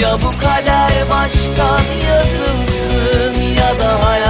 Ya bu kader baştan yazılsın ya da hayal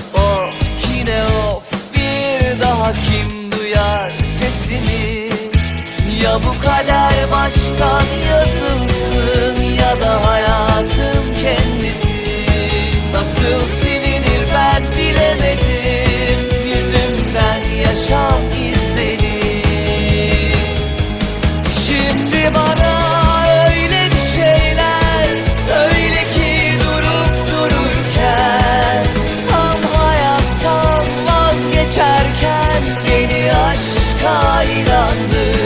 daha kim duyar sesimi? Ya bu kader baştan yazılsın ya da hayatın kendisi. Nasılsa yandı.